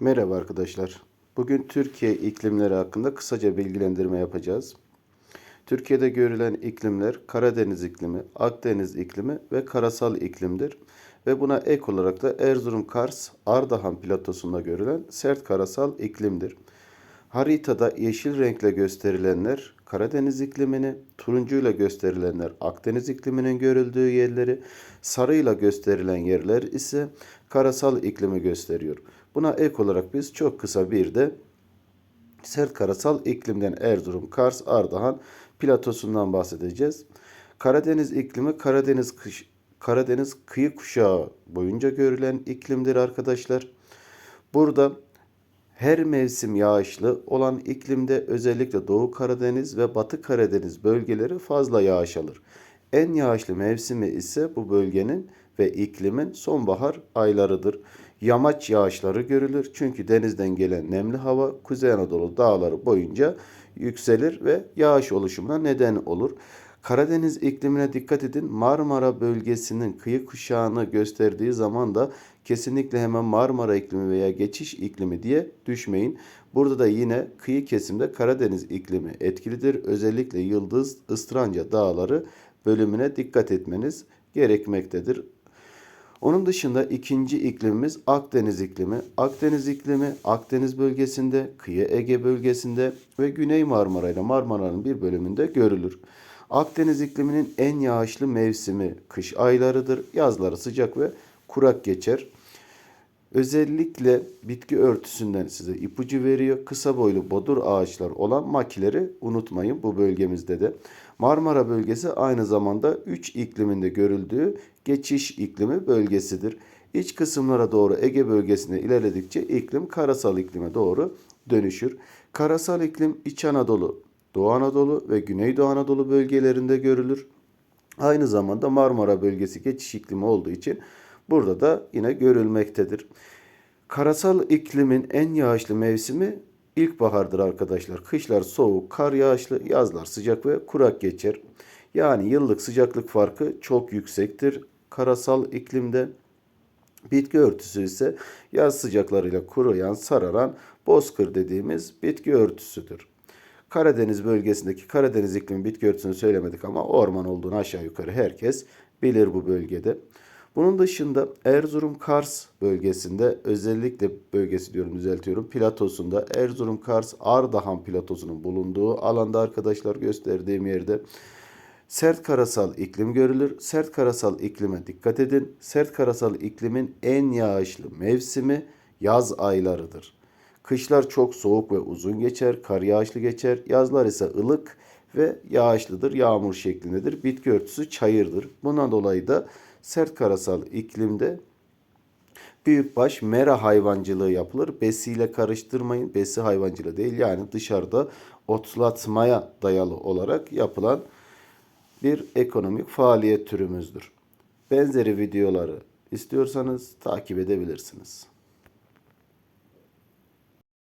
Merhaba arkadaşlar. Bugün Türkiye iklimleri hakkında kısaca bilgilendirme yapacağız. Türkiye'de görülen iklimler Karadeniz iklimi, Akdeniz iklimi ve karasal iklimdir. Ve buna ek olarak da Erzurum, Kars, Ardahan platosunda görülen sert karasal iklimdir. Haritada yeşil renkle gösterilenler Karadeniz iklimini, turuncuyla gösterilenler Akdeniz ikliminin görüldüğü yerleri, sarıyla gösterilen yerler ise karasal iklimi gösteriyor. Buna ek olarak biz çok kısa bir de sert karasal iklimden Erzurum, Kars, Ardahan platosundan bahsedeceğiz. Karadeniz iklimi Karadeniz kış, Karadeniz kıyı kuşağı boyunca görülen iklimdir arkadaşlar. Burada her mevsim yağışlı olan iklimde özellikle Doğu Karadeniz ve Batı Karadeniz bölgeleri fazla yağış alır. En yağışlı mevsimi ise bu bölgenin ve iklimin sonbahar aylarıdır. Yamaç yağışları görülür çünkü denizden gelen nemli hava Kuzey Anadolu dağları boyunca yükselir ve yağış oluşumuna neden olur. Karadeniz iklimine dikkat edin. Marmara bölgesinin kıyı kuşağını gösterdiği zaman da kesinlikle hemen Marmara iklimi veya geçiş iklimi diye düşmeyin. Burada da yine kıyı kesimde Karadeniz iklimi etkilidir. Özellikle Yıldız, Istranca dağları bölümüne dikkat etmeniz gerekmektedir. Onun dışında ikinci iklimimiz Akdeniz iklimi. Akdeniz iklimi Akdeniz bölgesinde, kıyı Ege bölgesinde ve Güney Marmara ile Marmara'nın bir bölümünde görülür. Akdeniz ikliminin en yağışlı mevsimi kış aylarıdır. Yazları sıcak ve kurak geçer. Özellikle bitki örtüsünden size ipucu veriyor. Kısa boylu bodur ağaçlar olan makileri unutmayın bu bölgemizde de. Marmara bölgesi aynı zamanda 3 ikliminde görüldüğü geçiş iklimi bölgesidir. İç kısımlara doğru Ege bölgesine ilerledikçe iklim karasal iklime doğru dönüşür. Karasal iklim İç Anadolu, Doğu Anadolu ve Güneydoğu Anadolu bölgelerinde görülür. Aynı zamanda Marmara bölgesi geçiş iklimi olduğu için burada da yine görülmektedir. Karasal iklimin en yağışlı mevsimi ilkbahardır arkadaşlar. Kışlar soğuk, kar yağışlı, yazlar sıcak ve kurak geçer. Yani yıllık sıcaklık farkı çok yüksektir karasal iklimde. Bitki örtüsü ise yaz sıcaklarıyla kuruyan, sararan bozkır dediğimiz bitki örtüsüdür. Karadeniz bölgesindeki Karadeniz iklimi bitki örtüsünü söylemedik ama orman olduğunu aşağı yukarı herkes bilir bu bölgede. Bunun dışında Erzurum Kars bölgesinde özellikle bölgesi diyorum düzeltiyorum platosunda Erzurum Kars Ardahan platosunun bulunduğu alanda arkadaşlar gösterdiğim yerde sert karasal iklim görülür. Sert karasal iklime dikkat edin. Sert karasal iklimin en yağışlı mevsimi yaz aylarıdır. Kışlar çok soğuk ve uzun geçer, kar yağışlı geçer. Yazlar ise ılık ve yağışlıdır, yağmur şeklindedir. Bitki örtüsü çayırdır. Bundan dolayı da sert karasal iklimde büyükbaş mera hayvancılığı yapılır. Besiyle karıştırmayın. Besi hayvancılığı değil yani dışarıda otlatmaya dayalı olarak yapılan bir ekonomik faaliyet türümüzdür. Benzeri videoları istiyorsanız takip edebilirsiniz.